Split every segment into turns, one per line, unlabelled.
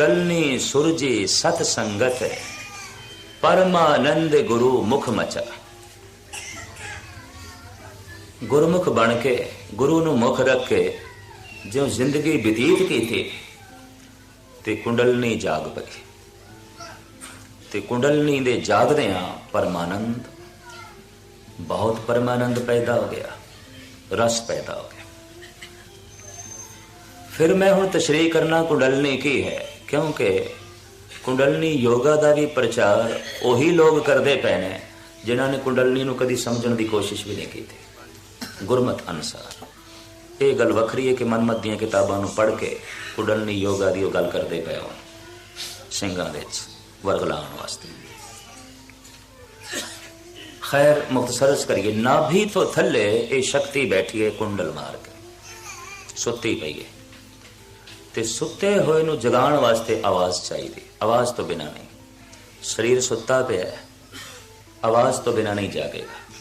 ਕਲਨੀ ਸੁਰਜੀ ਸਤ ਸੰਗਤ ਪਰਮਾਨੰਦ ਗੁਰੂ ਮੁਖ ਮਚਾ। ਗੁਰਮੁਖ ਬਣ ਕੇ ਗੁਰੂ ਨੂੰ ਮੁਖ ਰੱਖ ਕੇ ਜਿਉ ਜ਼ਿੰਦਗੀ ਬਤੀਤ ਕੀਤੀ, ਤੇ ਕੁੰਡਲਨੀ ਜਾਗ ਪਈ। ਤੇ ਕੁੰਡਲਨੀ ਦੇ ਜਾਗਦਿਆਂ ਪਰਮਾਨੰਦ, ਬਹੁਤ ਪਰਮਾਨੰਦ ਪੈਦਾ ਹੋ ਗਿਆ, ਰਸ ਪੈਦਾ ਹੋ ਗਿਆ। ਫਿਰ ਮੈਂ ਹੁਣ ਤਸ਼ਰੀਹ ਕਰਨਾ ਕੁੰਡਲਨੀ ਕੀ ਹੈ? ਕਿਉਂਕਿ ਕੁੰਡਲਨੀ ਯੋਗਾ ਦਾ ਵੀ ਪ੍ਰਚਾਰ ਉਹੀ ਲੋਕ ਕਰਦੇ ਪਏ ਨੇ, ਜਿਨ੍ਹਾਂ ਨੇ ਕੁੰਡਲਨੀ ਨੂੰ ਕਦੀ ਸਮਝਣ ਦੀ ਕੋਸ਼ਿਸ਼ ਵੀ ਨਹੀਂ ਕੀਤੀ। ਗੁਰਮਤ ਅਨਸਾਰ। ਇਹ ਗੱਲ ਵੱਖਰੀ ਹੈ ਕਿ ਮਨਮਤ ਦੀਆਂ ਕਿਤਾਬਾਂ ਨੂੰ ਪੜ੍ਹ ਕੇ ਕੁੰਡਲਨੀ ਯੋਗਾ ਦੀ ਉਹ ਗੱਲ ਕਰਦੇ ਪਏ ਹੋਣ। ਸਿੰਘਾਂ ਦੇ ਵਿੱਚ ਵਰਗਲਾਉਣ ਵਾਸਤੇ। ਖੈਰ ਮੁਖਤਸਰਸ ਕਰੀਏ। ਨਾਭੀ ਤੋਂ ਥੱਲੇ ਇਹ ਸ਼ਕਤੀ ਬੈਠੀ ਹੈ ਕੁੰਡਲ ਮਾਰ ਕੇ ਸੁੱਤੀ ਪਈ ਹੈ। ਤੇ ਸੁੱਤੇ ਹੋਏ ਨੂੰ ਜਗਾਉਣ ਵਾਸਤੇ ਆਵਾਜ਼ ਚਾਹੀਦੀ। ਆਵਾਜ਼ ਤੋਂ ਬਿਨਾ ਨਹੀਂ। ਸਰੀਰ ਸੁੱਤਾ ਪਿਆ ਹੈ। ਆਵਾਜ਼ ਤੋਂ ਬਿਨਾ ਨਹੀਂ ਜਾਗੇਗਾ।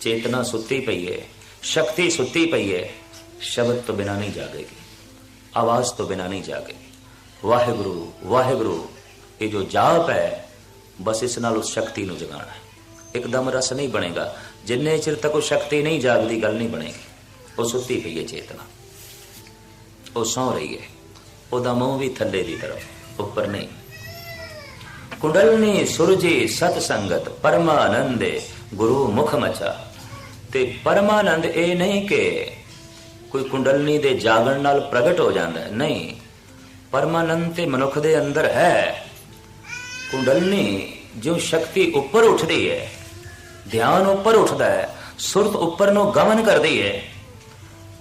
ਚੇਤਨਾ ਸੁੱਤੀ ਪਈ ਹੈ। ਸ਼ਕਤੀ ਸੁੱਤੀ ਪਈ ਹੈ। ਸ਼ਬਦ ਤੋਂ ਬਿਨਾ ਨਹੀਂ ਜਾਗੇਗੀ। ਆਵਾਜ਼ ਤੋਂ ਬਿਨਾ ਨਹੀਂ ਜਾਗੇਗੀ। ਵਾਹਿਗੁਰੂ ਵਾਹਿਗੁਰੂ, ਇਹ ਜੋ ਜਾਪ ਹੈ, ਬਸ ਇਸ ਨਾਲ ਉਸ ਸ਼ਕਤੀ ਨੂੰ ਜਗਾਉਣਾ ਹੈ। ਇੱਕਦਮ ਰਸ ਨਹੀਂ ਬਣੇਗਾ। ਜਿੰਨੇ ਚਿਰ ਤੱਕ ਉਹ ਸ਼ਕਤੀ ਨਹੀਂ ਜਾਗਦੀ, ਗੱਲ ਨਹੀਂ ਬਣੇਗੀ। ਉਹ ਸੁੱਤੀ ਪਈ ਹੈ ਚੇਤਨਾ। ਉਹ ਸੌ ਰਹੀ ਹੈ। ਉਹਦਾ ਮੂੰਹ ਵੀ ਥੱਲੇ ਦੀ ਤਰਫ, ਉੱਪਰ ਨਹੀਂ। ਕੁੰਡਲਨੀ ਸੁਰਜੀ ਸਤ ਸੰਗਤ, ਪਰਮਾਨੰਦੇ ਗੁਰੂ ਮੁਖ ਮਚਾ ਤੇ ਪਰਮਾਨੰਦ ਇਹ ਨਹੀਂ ਕਿ ਕੋਈ ਕੁੰਡਲਨੀ ਦੇ ਜਾਗਣ ਨਾਲ ਪ੍ਰਗਟ ਹੋ ਜਾਂਦਾ ਨਹੀਂ, ਪਰਮਾਨੰਦ ਤੇ ਮਨੁੱਖ ਦੇ ਅੰਦਰ ਹੈ। ਕੁੰਡਲਨੀ ਜੋ ਸ਼ਕਤੀ ਉੱਪਰ ਉੱਠਦੀ ਹੈ, ਧਿਆਨ ਉੱਪਰ ਉੱਠਦਾ ਹੈ, ਸੁਰਤ ਉੱਪਰ ਨੂੰ ਗਮਨ ਕਰਦੀ ਹੈ,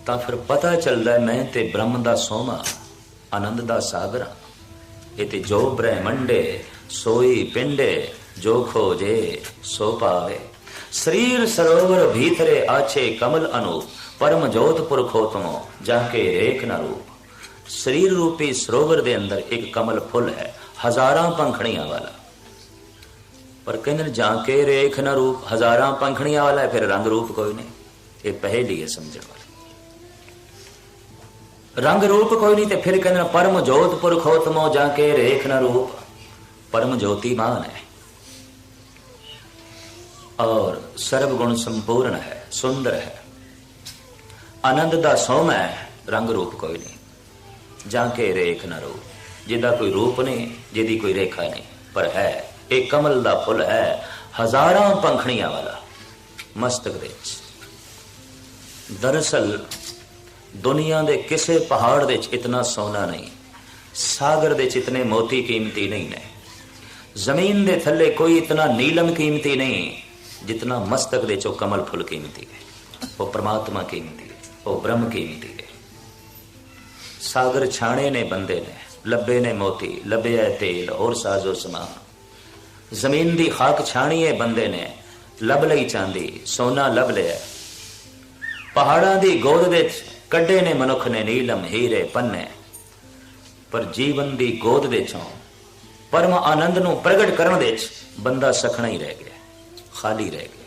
ਤਾਂ ਫਿਰ ਪਤਾ ਚੱਲਦਾ ਮੈਂ ਤੇ ਬ੍ਰਹਮ ਦਾ ਸੋਮਾ। ਆਨੰਦ ਦਾ ਸਾਗਰ ਹਾਂ। ਜੋ ਬ੍ਰਹਮੰਡੇ, ਸੋਈ ਪਿੰਡੇ, ਜੋ ਖੋਜੇ, ਸੋ ਪਾਵੇ। ਸਰੀਰ ਸਰੋਵਰ ਭੀਤਰੇ ਆਛੇ ਕਮਲ ਅਨੂਪ, ਪਰਮ ਜੋਤ ਪੁਰਖੋ ਜਾ ਕੇ ਰੇਖ ਨਾ ਰੂਪ। ਸਰੀਰ ਰੂਪੀ ਸਰੋਵਰ ਦੇ ਅੰਦਰ ਇੱਕ ਕਮਲ ਫੁੱਲ ਹੈ, ਹਜ਼ਾਰਾਂ ਪੰਖੜੀਆਂ ਵਾਲਾ। ਪਰ ਕਹਿੰਦੇ ਨੇ, ਜਾਂ ਕੇ ਰੇਖ ਨਾ ਰੂਪ, ਹਜ਼ਾਰਾਂ ਪੰਖੜੀਆਂ ਵਾਲਾ ਫਿਰ ਰੰਗ ਰੂਪ ਕੋਈ ਨਹੀਂ। ਇਹ ਪਹਿਲੀ ਹੈ ਸਮਝਣ ਵਾਲੀ। ਰੰਗ ਰੂਪ ਕੋਈ ਨਹੀਂ ਤੇ ਫਿਰ ਕਹਿੰਦੇ ਨੇ, ਪਰਮ ਜੋਤ ਪੁਰਖ ਹੋਤਮੋ ਜਾਂ ਕੇ ਰੇਖ ਨਾ ਰੂਪ। ਪਰਮ ਜੋਤੀ ਮਾਨ ਹੈ। ਔਰ ਸਰਬ ਗੁਣ ਸੰਪੂਰਨ ਹੈ, ਸੁੰਦਰ ਹੈ। ਆਨੰਦ ਦਾ ਸੋਮ ਹੈ ਰੰਗ ਰੂਪ ਕੋਈ ਨਹੀਂ। ਜਾਂ ਕੇ ਰੇਖ ਨਾ ਰੂਪ। ਜਿਹਦਾ ਕੋਈ ਰੂਪ ਨਹੀਂ, ਜਿਹਦੀ ਕੋਈ ਰੇਖਾ ਨਹੀਂ, ਪਰ ਹੈ। ਇਹ ਕਮਲ ਦਾ ਫੁੱਲ ਹੈ, ਹਜ਼ਾਰਾਂ ਪੰਖੜੀਆਂ ਵਾਲਾ। ਮਸਤਕ ਦੇ ਵਿੱਚ। ਦਰਅਸਲ ਦੁਨੀਆ ਦੇ ਕਿਸੇ ਪਹਾੜ ਦੇ ਵਿੱਚ ਇਤਨਾ ਸੋਨਾ ਨਹੀਂ, ਸਾਗਰ ਦੇ ਵਿੱਚ ਇਤਨੇ ਮੋਤੀ ਕੀਮਤੀ ਨਹੀਂ ਨੇ। ਜ਼ਮੀਨ ਦੇ ਥੱਲੇ ਕੋਈ ਇਤਨਾ ਨੀਲਮ ਕੀਮਤੀ ਨਹੀਂ, ਜਿਤਨਾ ਮਸਤਕ ਦੇ ਚੋ ਕਮਲ ਫੁੱਲ ਕੀਮਤੀ ਹੈ। ਉਹ ਪ੍ਰਮਾਤਮਾ ਕੀਮਤੀ ਹੈ, ਉਹ ਬ੍ਰਹਮ ਕੀਮਤੀ ਹੈ। ਸਾਗਰ ਛਾਣੇ ਨੇ ਬੰਦੇ ਨੇ, ਲੱਭੇ ਨੇ ਮੋਤੀ, ਲੱਭਿਆ ਹੈ ਤੇਲ, ਹੋਰ ਸਾਜ਼ੋ ਸਮਾਨ। ਜ਼ਮੀਨ ਦੀ ਖਾਕ ਛਾਣੀ ਹੈ ਬੰਦੇ ਨੇ, ਲੱਭ ਲਈ ਚਾਂਦੀ, ਸੋਨਾ ਲੱਭ ਲਿਆ ਪਹਾੜਾਂ ਦੀ ਗੋਦ ਵਿੱਚ ਕੱਢੇ ਨੇ ਮਨੁੱਖ ਨੇ ਨੀਲਮ ਹੀਰੇ ਪੰਨੇ। ਪਰ ਜੀਵਨ ਦੀ ਗੋਦ ਵਿੱਚੋਂ, ਪਰਮ ਆਨੰਦ ਨੂੰ ਪ੍ਰਗਟ ਕਰਨ ਵਿੱਚ ਬੰਦਾ ਸਖਣਾ ਹੀ ਰਹਿ ਗਿਆ, ਖਾਲੀ ਰਹਿ ਗਿਆ।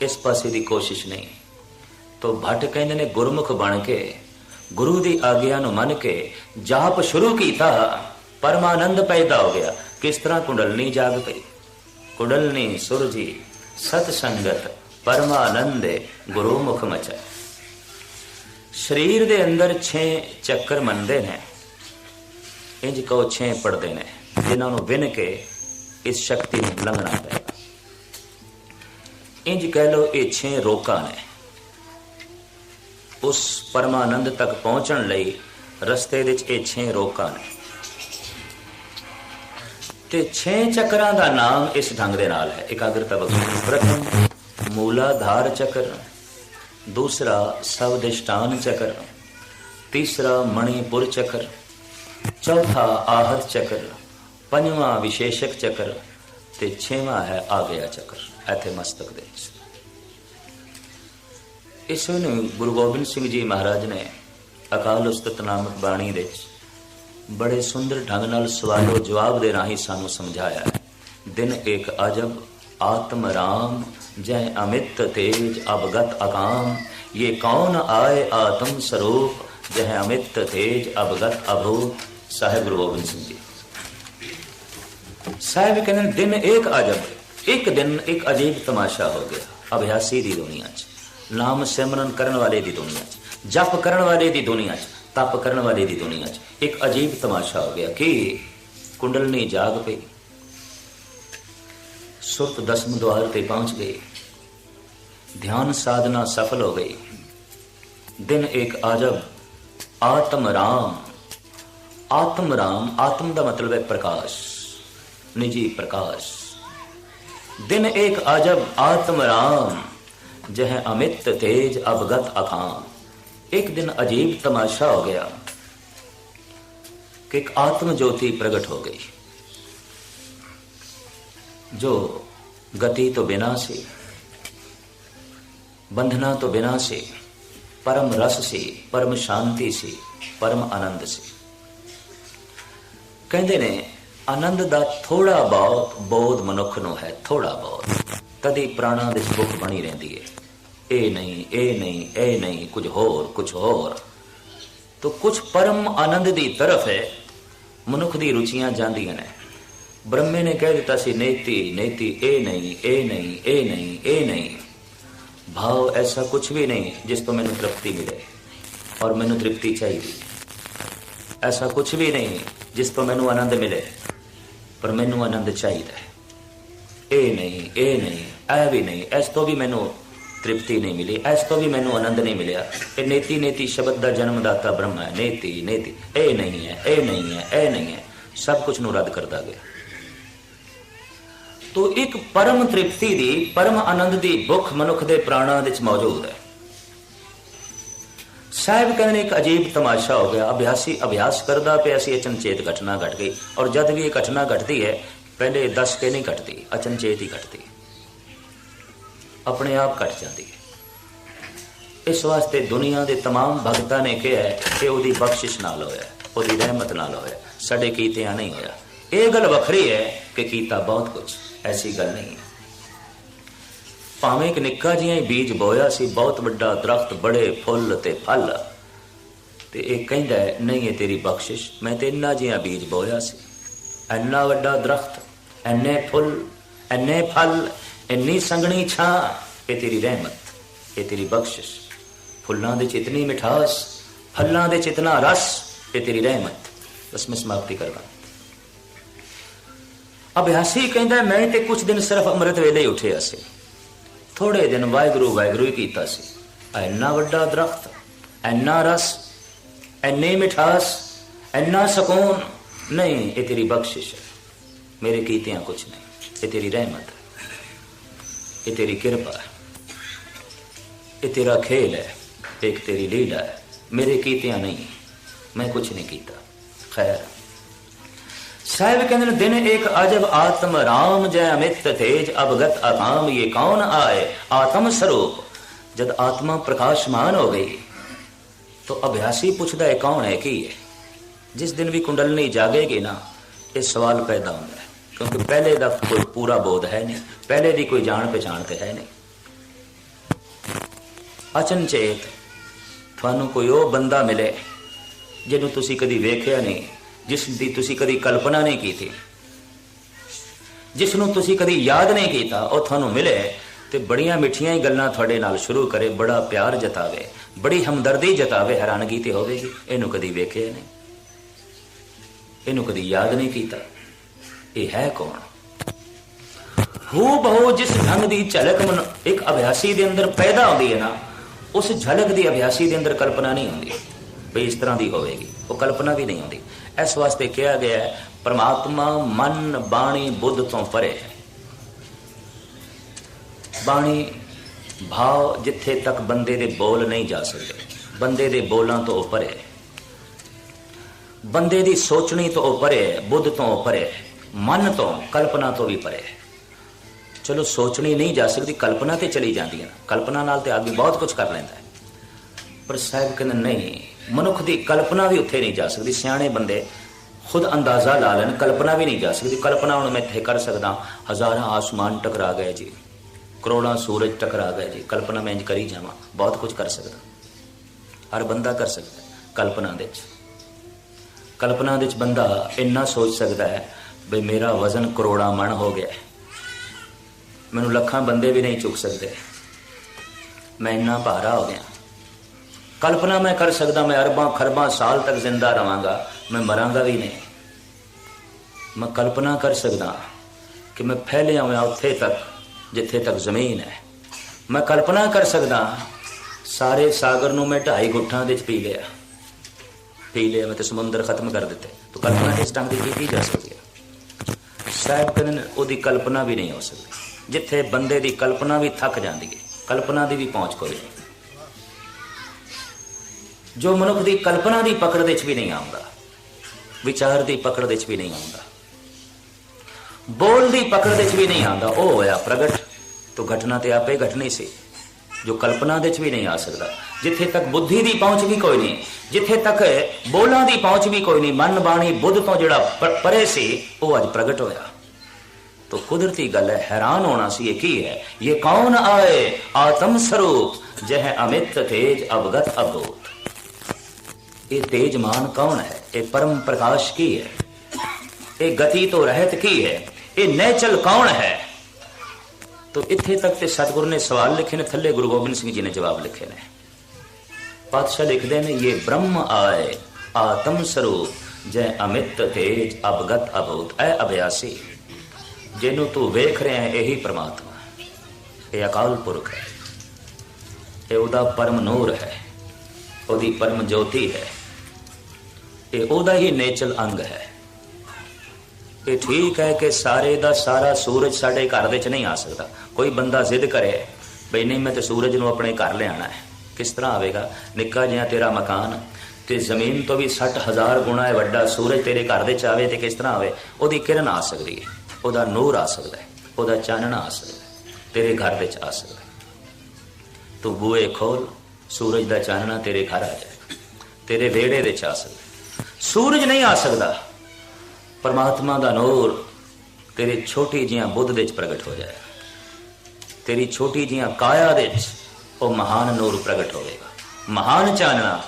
ਇਸ ਪਾਸੇ ਦੀ ਕੋਸ਼ਿਸ਼ ਨਹੀਂ, ਤੋ ਭੱਟ ਕਹਿੰਦੇ ਨੇ ਗੁਰਮੁਖ ਬਣ ਕੇ, ਗੁਰੂ ਦੀ ਆਗਿਆ ਨੂੰ ਮੰਨ ਕੇ ਜਾਪ ਸ਼ੁਰੂ ਕੀਤਾ, ਪਰਮਾਨੰਦ ਪੈਦਾ ਹੋ ਗਿਆ। ਕਿਸ ਤਰ੍ਹਾਂ ਕੁੰਡਲਨੀ ਜਾਗ ਪਈ? ਕੁੰਡਲਨੀ ਸੁਰਜੀ ਸਤ ਸੰਗਤ ਪਰਮਾਨੰਦੇ ਗੁਰੂ ਮੁਖ ਮਚੈ ਸਰੀਰ ਦੇ ਅੰਦਰ 6 ਚੱਕਰ ਮੰਨਦੇ ਨੇ। ਇੰਜ ਕੋ 6 ਪੜਦੇ ਨੇ, ਜਿਨ੍ਹਾਂ ਨੂੰ ਵਿਨ ਕੇ ਇਸ ਸ਼ਕਤੀ ਨੂੰ ਲੰਘਣਾ ਪਏਗਾ। ਇੰਜ ਕਹਿ ਲੋ ਇਹ 6 ਰੋਕਾਂ ਨੇ। ਉਸ ਪਰਮਾਨੰਦ ਤੱਕ ਪਹੁੰਚਣ ਲਈ ਰਸਤੇ ਵਿੱਚ ਇਹ 6 ਰੋਕਾਂ ਨੇ। ਤੇ 6 ਚੱਕਰਾਂ ਦਾ ਨਾਮ ਇਸ ਢੰਗ ਦੇ ਨਾਲ ਹੈ। ਇਕਾਗਰਤਾ ਬਖਸ਼ੀ ਪ੍ਰਥਮ, ਮੂਲਾਧਾਰ ਚੱਕਰ ਦੂਸਰਾ ਸਭ ਦਿਸ਼ਟਾਨ ਚੱਕਰ, ਤੀਸਰਾ ਮਣੀਪੁਰ ਚੱਕਰ, ਚੌਥਾ ਆਹਤ ਚੱਕਰ, ਪੰਜਵਾਂ ਵਿਸ਼ੇਸ਼ਕ ਚੱਕਰ ਤੇ ਛੇਵਾਂ ਹੈ ਆਗਿਆ ਚੱਕਰ, ਇੱਥੇ ਮਸਤਕ ਦੇ ਇਸ ਨੂੰ ਗੁਰੂ ਗੋਬਿੰਦ ਸਿੰਘ ਜੀ ਮਹਾਰਾਜ ਨੇ ਅਕਾਲ ਉਸਤਤ ਨਾਮਕ ਬਾਣੀ ਦੇ ਬੜੇ ਸੁੰਦਰ ਢੰਗ ਨਾਲ ਸਵਾਲੋ ਜਵਾਬ ਦੇ ਰਾਹੀਂ ਸਾਨੂੰ ਸਮਝਾਇਆ ਦਿਨ ਇੱਕ ਅਜਬ, ਆਤਮ ਰਾਮ जय अमित तेज अवगत अकाम ये कौन आए आत्म स्वरूप जय अमित तेज अवगत अभूत ਸਾਹਿਬ ਗੁਰੂ ਗੋਬਿੰਦ ਸਿੰਘ ਜੀ ਸਾਹਿਬ ਕਹਿੰਦੇ ਦਿਨ ਇੱਕ ਅਜਬ ਇੱਕ ਦਿਨ ਇੱਕ ਅਜੀਬ ਤਮਾਸ਼ਾ ਹੋ ਗਿਆ ਅਭਿਆਸੀ ਦੀ ਦੁਨੀਆ 'ਚ ਨਾਮ ਸਿਮਰਨ ਕਰਨ ਵਾਲੇ ਦੀ ਦੁਨੀਆ 'ਚ ਜਪ ਕਰਨ ਵਾਲੇ ਦੀ ਦੁਨੀਆ 'ਚ ਤਪ ਕਰਨ ਵਾਲੇ ਦੀ ਦੁਨੀਆ 'ਚ ਇੱਕ ਅਜੀਬ ਤਮਾਸ਼ਾ ਹੋ ਗਿਆ ਕਿ ਕੁੰਡਲਨੀ ਜਾਗ ਪਈ ਸੁਰਤ ਦਸਮ ਦੁਆਰ ਤੇ ਪਹੁੰਚ ਗਈ ध्यान साधना सफल हो गई दिन एक अजब आत्म राम आत्म राम आत्म का मतलब है प्रकाश निजी प्रकाश दिन एक अजब आत्म राम जह अमित तेज अवगत अखाम एक दिन अजीब तमाशा हो गया कि एक आत्म ज्योति प्रकट हो गई जो गति तो बिना से बंधना तो बिना से परम रस से परम शांति से परम आनंद से ਕਹਿੰਦੇ ਨੇ ਆਨੰਦ ਦਾ ਥੋੜਾ ਬਹੁਤ ਬੋਧ ਮਨੁੱਖ ਨੂੰ ਹੈ ਥੋੜਾ ਬਹੁਤ ਕਦੀ ਪ੍ਰਾਣਾ ਦੇ ਸੁਖ ਬਣੀ ਰਹਿੰਦੀ ਹੈ ਇਹ ਨਹੀਂ ਇਹ ਨਹੀਂ ਇਹ ਨਹੀਂ ਕੁਝ ਹੋਰ ਕੁਝ ਹੋਰ ਤੋ ਕੁਝ ਪਰਮ ਆਨੰਦ ਦੀ ਤਰਫ ਹੈ ਮਨੁੱਖ ਦੀ ਰੁਚੀਆਂ ਜਾਂਦੀਆਂ ਨੇ ਬ੍ਰਹਮੇ ਨੇ ਕਹਿ ਦਿੱਤਾ ਸੀ ਨੇਤੀ ਨੇਤੀ ਇਹ ਨਹੀਂ ਇਹ ਨਹੀਂ ਇਹ ਨਹੀਂ ਇਹ ਨਹੀਂ ਭਾਵ ਐਸਾ ਕੁਝ ਵੀ ਨਹੀਂ ਜਿਸ ਤੋਂ ਮੈਨੂੰ ਤ੍ਰਿਪਤੀ ਮਿਲੇ ਔਰ ਮੈਨੂੰ ਤ੍ਰਿਪਤੀ ਚਾਹੀਦੀ ਐਸਾ ਕੁਝ ਵੀ ਨਹੀਂ ਜਿਸ ਤੋਂ ਮੈਨੂੰ ਆਨੰਦ ਮਿਲੇ ਪਰ ਮੈਨੂੰ ਆਨੰਦ ਚਾਹੀਦਾ ਇਹ ਨਹੀਂ ਇਹ ਨਹੀਂ ਇਹ ਵੀ ਨਹੀਂ ਇਸ ਤੋਂ ਵੀ ਮੈਨੂੰ ਤ੍ਰਿਪਤੀ ਨਹੀਂ ਮਿਲੀ ਇਸ ਤੋਂ ਵੀ ਮੈਨੂੰ ਆਨੰਦ ਨਹੀਂ ਮਿਲਿਆ ਇਹ ਨੇਤੀ ਨੇਤੀ ਸ਼ਬਦ ਦਾ ਜਨਮਦਾਤਾ ਬ੍ਰਹਮ ਹੈ ਨੇਤੀ ਨੇਤੀ ਇਹ ਨਹੀਂ ਹੈ ਇਹ ਨਹੀਂ ਹੈ ਇਹ ਨਹੀਂ ਹੈ ਸਭ ਕੁਝ ਨੂੰ ਰੱਦ ਕਰਦਾ ਗਿਆ ਤੋ ਇੱਕ ਪਰਮ ਤ੍ਰਿਪਤੀ ਦੀ ਪਰਮ ਆਨੰਦ ਦੀ ਭੁੱਖ ਮਨੁੱਖ ਦੇ ਪ੍ਰਾਣਾਂ ਵਿੱਚ ਮੌਜੂਦ ਹੈ ਸਾਹਿਬ ਕਹਿੰਦੇ ਨੇ ਇੱਕ ਅਜੀਬ ਤਮਾਸ਼ਾ ਹੋ ਗਿਆ ਅਭਿਆਸੀ ਅਭਿਆਸ ਕਰਦਾ ਪਿਆ ਸੀ ਅਚਨਚੇਤ ਘਟਨਾ ਘਟ ਗਈ ਔਰ ਜਦ ਵੀ ਇਹ ਘਟਨਾ ਘਟਦੀ ਹੈ ਪਹਿਲੇ ਦੱਸ ਕੇ ਨਹੀਂ ਘਟਦੀ ਅਚਨਚੇਤ ਹੀ ਘਟਦੀ ਆਪਣੇ ਆਪ ਘਟ ਜਾਂਦੀ ਹੈ ਇਸ ਵਾਸਤੇ ਦੁਨੀਆ ਦੇ तमाम ਭਗਤਾਂ ਨੇ ਕਿਹਾ ਕਿ ਉਹਦੀ ਬਖਸ਼ਿਸ਼ ਨਾਲ ਹੋਇਆ ਉਹਦੀ ਰਹਿਮਤ ਨਾਲ ਹੋਇਆ ਸਾਡੇ ਕੀਤਿਆਂ ਨਹੀਂ ਹੋਇਆ ਇਹ ਗੱਲ ਵੱਖਰੀ ਹੈ ਕਿ ਕੀਤਾ ਬਹੁਤ ਕੁਝ ਐਸੀ ਗੱਲ ਨਹੀਂ ਹੈ। ਭਾਵੇਂ ਇੱਕ ਨਿੱਕਾ ਜਿਹਾ ਹੀ ਬੀਜ ਬੋਇਆ ਸੀ, ਬਹੁਤ ਵੱਡਾ ਦਰਖਤ, ਬੜੇ ਫੁੱਲ ਤੇ ਫਲ। ਤੇ ਇਹ ਕਹਿੰਦਾ ਨਹੀਂ ਇਹ ਤੇਰੀ ਬਖਸ਼ਿਸ਼, ਮੈਂ ਤੇ ਇੰਨਾ ਜਿਹਾ ਬੀਜ ਬੋਇਆ ਸੀ। ਇੰਨਾ ਵੱਡਾ ਦਰਖਤ, ਇੰਨੇ ਫੁੱਲ, ਇੰਨੇ ਫਲ, ਇੰਨੀ ਸੰਗਣੀ ਛਾਂ, ਇਹ ਤੇਰੀ ਰਹਿਮਤ, ਇਹ ਤੇਰੀ ਬਖਸ਼ਿਸ਼। ਫੁੱਲਾਂ ਦੇ ਚਿਤਨੀ ਮਿਠਾਸ, ਫਲਾਂ ਦੇ ਚਿਤਨਾ ਰਸ, ਇਹ ਤੇਰੀ ਰਹਿਮਤ। ਬਸ ਮੈਂ ਸਮਾਪਤੀ ਕਰਦਾ ਅਭਿਆਸੀ ਕਹਿੰਦਾ, ਮੈਂ ਤੇ ਕੁਝ ਦਿਨ ਸਿਰਫ ਅੰਮ੍ਰਿਤ ਵੇਲੇ ਹੀ ਉੱਠਿਆ ਸੀ। ਥੋੜੇ ਦਿਨ ਵਾਹਿਗੁਰੂ ਵਾਹਿਗੁਰੂ ਹੀ ਕੀਤਾ ਸੀ। ਐਨਾ ਵੱਡਾ ਦਰਖਤ ਐਨਾ ਰਸ ਐਨੇ ਮਿਠਾਸ ਐਨਾ ਸਕੂਨ। ਨਹੀਂ, ਇਹ ਤੇਰੀ ਬਖਸ਼ਿਸ਼ ਹੈ। ਮੇਰੇ ਕੀਤਿਆਂ ਕੁਝ ਨਹੀਂ। ਇਹ ਤੇਰੀ ਰਹਿਮਤ ਹੈ। ਇਹ ਤੇਰੀ ਕਿਰਪਾ ਹੈ। ਇਹ ਤੇਰਾ ਖੇਲ ਹੈ। ਇੱਕ ਤੇਰੀ ਲੀਲਾ ਹੈ। ਮੇਰੇ ਕੀਤਿਆਂ ਨਹੀਂ। ਮੈਂ ਕੁਝ ਨਹੀਂ ਕੀਤਾ। ਖੈਰ। ਸਾਹਿਬ ਕਹਿੰਦੇ ਨੇ, ਦਿਨ ਇੱਕ ਅਜਬ ਆਤਮ, ਰਾਮ ਜੈ ਅਮਿਤ ਤੇਜ ਅਵਗਤ ਅਕਾਮ ਇਹ ਕੌਣ ਆਏ? ਆਤਮ ਸਰੂਪ, ਜਦ ਆਤਮਾ ਪ੍ਰਕਾਸ਼ਮਾਨ ਹੋ ਗਈ तो ਅਭਿਆਸੀ ਪੁੱਛਦਾ ਹੈ ਕੌਣ ਹੈ, ਕੀ ਹੈ? ਜਿਸ ਦਿਨ ਵੀ ਕੁੰਡਲਨੀ ਜਾਗੇਗੀ ਨਾ, ਇਹ ਸਵਾਲ ਪੈਦਾ ਹੁੰਦਾ ਹੈ, ਕਿਉਂਕਿ ਪਹਿਲੇ ਦਾ ਕੋਈ ਪੂਰਾ ਬੋਧ ਹੈ ਨਹੀਂ, ਪਹਿਲੇ ਦੀ ਕੋਈ ਜਾਣ ਪਛਾਣ ਤੇ ਹੈ ਨਹੀਂ। ਅਚਨਚੇਤ ਤੁਹਾਨੂੰ ਕੋਈ ਉਹ ਬੰਦਾ ਮਿਲੇ, ਜਿਹਨੂੰ ਤੁਸੀਂ ਕਦੀ ਵੇਖਿਆ ਨਹੀਂ ਜਿਸ ਦੀ ਤੁਸੀਂ ਕਦੀ ਕਲਪਨਾ ਨਹੀਂ ਕੀਤੀ, ਜਿਸ ਨੂੰ ਤੁਸੀਂ ਕਦੀ ਯਾਦ ਨਹੀਂ ਕੀਤਾ, ਉਹ ਤੁਹਾਨੂੰ ਮਿਲੇ ਤੇ ਬੜੀਆਂ ਮਿੱਠੀਆਂ ਹੀ ਗੱਲਾਂ ਤੁਹਾਡੇ ਨਾਲ ਸ਼ੁਰੂ ਕਰੇ, ਬੜਾ ਪਿਆਰ ਜਤਾਵੇ, ਬੜੀ ਹਮਦਰਦੀ ਜਤਾਵੇ, ਹੈਰਾਨਗੀ ਤੇ ਹੋਵੇਗੀ ਇਹਨੂੰ ਕਦੀ ਵੇਖਿਆ ਨਹੀਂ, ਇਹਨੂੰ ਕਦੀ ਯਾਦ ਨਹੀਂ ਕੀਤਾ, ਇਹ ਹੈ ਕੌਣ? ਹੂ ਬਹੁ ਜਿਸ ਢੰਗ ਦੀ ਝਲਕ ਮਨ, ਇੱਕ ਅਭਿਆਸੀ ਦੇ ਅੰਦਰ ਪੈਦਾ ਹੁੰਦੀ ਹੈ ਨਾ, ਉਸ ਝਲਕ ਦੀ ਅਭਿਆਸੀ ਦੇ ਅੰਦਰ ਕਲਪਨਾ ਨਹੀਂ ਹੁੰਦੀ ਵੀ ਇਸ ਤਰ੍ਹਾਂ ਦੀ ਹੋਵੇਗੀ, ਉਹ ਕਲਪਨਾ ਵੀ ਨਹੀਂ ਹੁੰਦੀ। ਇਸ ਵਾਸਤੇ ਕਿਹਾ ਗਿਆ ਹੈ, ਪਰਮਾਤਮਾ ਮਨ ਬਾਣੀ ਬੁੱਧ ਤੋਂ ਪਰੇ ਹੈ। ਬਾਣੀ ਭਾਵ ਜਿੱਥੇ ਤੱਕ ਬੰਦੇ ਦੇ ਬੋਲ ਨਹੀਂ ਜਾ ਸਕਦੇ, ਬੰਦੇ ਦੇ ਬੋਲਾਂ ਤੋਂ ਪਰੇ ਹੈ। ਬੰਦੇ ਦੀ ਸੋਚਣੀ ਤੋਂ ਪਰੇ ਹੈ, ਬੁੱਧ ਤੋਂ ਪਰੇ ਹੈ, ਮਨ ਤੋਂ, ਕਲਪਨਾ ਤੋਂ ਵੀ ਪਰੇ ਹੈ। ਚਲੋ ਸੋਚਣੀ ਨਹੀਂ ਜਾ ਸਕਦੀ, ਕਲਪਨਾ ਤੇ ਚਲੀ ਜਾਂਦੀ ਹੈ। ਕਲਪਨਾ ਨਾਲ ਤੇ ਆਦਮੀ ਬਹੁਤ ਕੁਝ ਕਰ ਲੈਂਦਾ ਹੈ। ਪਰ ਸਾਹਿਬ ਕਹਿੰਦੇ, ਨਹੀਂ, ਮਨੁੱਖ ਦੀ ਕਲਪਨਾ ਵੀ ਉੱਥੇ ਨਹੀਂ ਜਾ ਸਕਦੀ। ਸਿਆਣੇ ਬੰਦੇ ਖੁਦ ਅੰਦਾਜ਼ਾ ਲਾ ਲੈਣ, ਕਲਪਨਾ ਵੀ ਨਹੀਂ ਜਾ ਸਕਦੀ। ਕਲਪਨਾ ਹੁਣ ਮੈਂ ਇੱਥੇ ਕਰ ਸਕਦਾ। ਹਜ਼ਾਰਾਂ ਆਸਮਾਨ ਟਕਰਾ ਗਏ ਜੀ। ਕਰੋੜਾਂ ਸੂਰਜ ਟਕਰਾ ਗਏ ਜੀ। ਕਲਪਨਾ ਮੈਂ ਇੰਜ ਕਰੀ ਜਾਵਾਂ। ਬਹੁਤ ਕੁਝ ਕਰ ਸਕਦਾ। ਹਰ ਬੰਦਾ ਕਰ ਸਕਦਾ ਕਲਪਨਾ ਦੇ ਵਿੱਚ। ਕਲਪਨਾ ਦੇ ਵਿੱਚ ਬੰਦਾ ਇੰਨਾ ਸੋਚ ਸਕਦਾ ਹੈ ਵੀ ਮੇਰਾ ਵਜ਼ਨ ਕਰੋੜਾਂ ਮਣ ਹੋ ਗਿਆ ਮੈਨੂੰ ਲੱਖਾਂ ਬੰਦੇ ਵੀ ਨਹੀਂ ਚੁੱਕ ਸਕਦੇ। ਮੈਂ ਇੰਨਾ ਭਾਰਾ ਹੋ ਗਿਆ। ਕਲਪਨਾ ਮੈਂ ਕਰ ਸਕਦਾ, ਮੈਂ ਅਰਬਾਂ ਖਰਬਾਂ ਸਾਲ ਤੱਕ ਜ਼ਿੰਦਾ ਰਵਾਂਗਾ, ਮੈਂ ਮਰਾਂਗਾ ਵੀ ਨਹੀਂ। ਮੈਂ ਕਲਪਨਾ ਕਰ ਸਕਦਾ ਕਿ ਮੈਂ ਫੈਲਿਆ ਹੋਇਆ ਉੱਥੇ ਤੱਕ, ਜਿੱਥੇ ਤੱਕ ਜ਼ਮੀਨ ਹੈ। ਮੈਂ ਕਲਪਨਾ ਕਰ ਸਕਦਾ, ਸਾਰੇ ਸਾਗਰ ਨੂੰ ਮੈਂ ਢਾਈ ਗੁੱਠਾਂ ਦੇ ਵਿੱਚ ਪੀ ਲਿਆ। ਪੀ ਲਿਆ, ਮੈਂ ਤੇ ਸਮੁੰਦਰ ਖਤਮ ਕਰ ਦਿੱਤੇ। ਤਾਂ ਕਲਪਨਾ ਇਸ ਢੰਗ ਦੀ ਕੀਤੀ ਜਾ ਸਕਦੀ ਹੈ। ਸਾਹਿਬ ਕਹਿੰਦੇ ਉਹਦੀ ਕਲਪਨਾ ਵੀ ਨਹੀਂ ਹੋ ਸਕਦੀ। ਜਿੱਥੇ ਬੰਦੇ ਦੀ ਕਲਪਨਾ ਵੀ ਥੱਕ ਜਾਂਦੀ ਹੈ, ਕਲਪਨਾ ਦੀ ਵੀ ਪਹੁੰਚ ਕੋਈ ਜੋ ਮਨੁੱਖ ਦੀ ਕਲਪਨਾ ਦੀ ਪਕੜ ਦੇ ਵਿੱਚ ਵੀ ਨਹੀਂ ਆਉਂਦਾ, ਵਿਚਾਰ ਦੀ ਪਕੜ ਦੇ ਵਿੱਚ ਵੀ ਨਹੀਂ ਆਉਂਦਾ, ਬੋਲ ਦੀ ਪਕੜ ਦੇ ਵਿੱਚ ਵੀ ਨਹੀਂ ਆਉਂਦਾ, ਉਹ ਹੋਇਆ ਪ੍ਰਗਟ, ਤੋਂ ਘਟਨਾ ਤੇ ਆਪੇ ਘਟਣੀ ਸੀ, ਜੋ ਕਲਪਨਾ ਦੇ ਵਿੱਚ ਵੀ ਨਹੀਂ ਆ ਸਕਦਾ, ਜਿੱਥੇ ਤੱਕ ਬੁੱਧੀ ਦੀ ਪਹੁੰਚ ਵੀ ਕੋਈ ਨਹੀਂ, ਜਿੱਥੇ ਤੱਕ ਬੋਲਾਂ ਦੀ ਪਹੁੰਚ ਵੀ ਕੋਈ ਨਹੀਂ, ਮਨ ਬਾਣੀ ਬੁੱਧ ਤੋਂ ਜਿਹੜਾ ਪਰੇ ਸੀ, ਉਹ ਅੱਜ ਪ੍ਰਗਟ ਹੋਇਆ। ਤੋ ਕੁਦਰਤੀ ਗੱਲ ਹੈ, ਹੈਰਾਨ ਹੋਣਾ ਸੀ, ਇਹ ਕੀ ਹੈ? ਇਹ ਕੌਣ ਆਏ? ਆਤਮ ਸਰੂਪ, ਜਹ ਅਮਿਤ ਤੇਜ ਅਵਗਤ ਅਬੋ ਇਹ ਤੇਜਮਾਨ ਕੌਣ ਹੈ? ਇਹ ਪਰਮ ਪ੍ਰਕਾਸ਼ ਕੀ ਹੈ? ਇਹ ਗਤੀ ਤੋਂ ਰਹਿਤ ਕੀ ਹੈ? ਇਹ ਨੈਚਲ ਕੌਣ ਹੈ? ਤੋ ਇੱਥੇ ਤੱਕ ਤੇ ਸਤਿਗੁਰੂ ਨੇ ਸਵਾਲ ਲਿਖੇ ਨੇ, ਥੱਲੇ ਗੁਰੂ ਗੋਬਿੰਦ ਸਿੰਘ ਜੀ ਨੇ ਜਵਾਬ ਲਿਖੇ ਨੇ। ਪਾਤਸ਼ਾਹ ਲਿਖਦੇ ਨੇ ਇਹ ਬ੍ਰਹਮ ਆਏ, ਆਤਮ ਸਰੂਪ, ਜੈ ਅਮਿਤ ਤੇਜ ਅਬਗਤ ਅਬੋਧ ਐ ਅਭਿਆਸੀ। ਜਿਹਨੂੰ ਤੂੰ ਵੇਖ ਰਿਹਾ ਹੈ, ਇਹੀ ਪ੍ਰਮਾਤਮਾ। ਇਹ ਅਕਾਲ ਪੁਰਖ ਹੈ। ਇਹ ਉਹਦਾ ਪਰਮ ਨੂਰ ਹੈ। ਉਹਦੀ ਪਰਮ ਜੋਤੀ ਹੈ। ਇਹ ਉਹਦਾ ਹੀ ਨੇਚਲ ਅੰਗ ਹੈ। ਇਹ ਠੀਕ ਹੈ ਕਿ ਸਾਰੇ ਦਾ ਸਾਰਾ ਸੂਰਜ ਸਾਡੇ ਘਰ ਦੇ ਵਿੱਚ ਨਹੀਂ ਆ ਸਕਦਾ। ਕੋਈ ਬੰਦਾ ਜ਼ਿੱਦ ਕਰੇ ਬਈ ਨਹੀਂ, ਮੈਂ ਤੇ ਸੂਰਜ ਨੂੰ ਆਪਣੇ ਘਰ ਲਿਆਣਾ ਹੈ। ਕਿਸ ਤਰ੍ਹਾਂ ਆਵੇਗਾ ਨਿੱਕਾ ਜਿਹਾ ਤੇਰਾ ਮਕਾਨ ਤੇ ਜ਼ਮੀਨ ਤੋਂ ਵੀ 60000 ਗੁਣਾ ਹੈ ਵੱਡਾ ਸੂਰਜ ਤੇਰੇ ਘਰ ਦੇ ਚ ਆਵੇ ਤੇ ਕਿਸ ਤਰ੍ਹਾਂ ਆਵੇ ਉਹਦੀ ਕਿਰਨ ਆ ਸਕਦੀ ਹੈ। ਉਹਦਾ ਨੂਰ ਆ ਸਕਦਾ ਹੈ। ਉਹਦਾ ਚਾਨਣਾ ਆ ਸਕਦਾ ਹੈ। ਤੇਰੇ ਘਰ ਦੇ ਚ ਆ ਸਕਦਾ ਹੈ। ਤੂੰ ਬੂਏ ਖੋਲ। ਸੂਰਜ ਦਾ ਚਾਨਣਾ ਤੇਰੇ ਘਰ ਆ ਜਾਏ, ਤੇਰੇ ਵਿਹੜੇ ਦੇ ਚ ਆ ਸਕਦਾ ਸੂਰਜ ਨਹੀਂ ਆ ਸਕਦਾ, ਪਰਮਾਤਮਾ ਦਾ ਨੂਰ ਤੇਰੇ ਛੋਟੀ ਜੀਆਂ ਬੁੱਧ ਦੇ ਚ ਪ੍ਰਗਟ ਹੋ ਜਾਏਗਾ ਤੇਰੀ ਛੋਟੀ ਜੀਆਂ ਕਾਇਆ ਦੇ ਚ ਉਹ ਮਹਾਨ ਨੂਰ ਪ੍ਰਗਟ ਹੋਵੇਗਾ। ਮਹਾਨ ਚਾਨਣਾ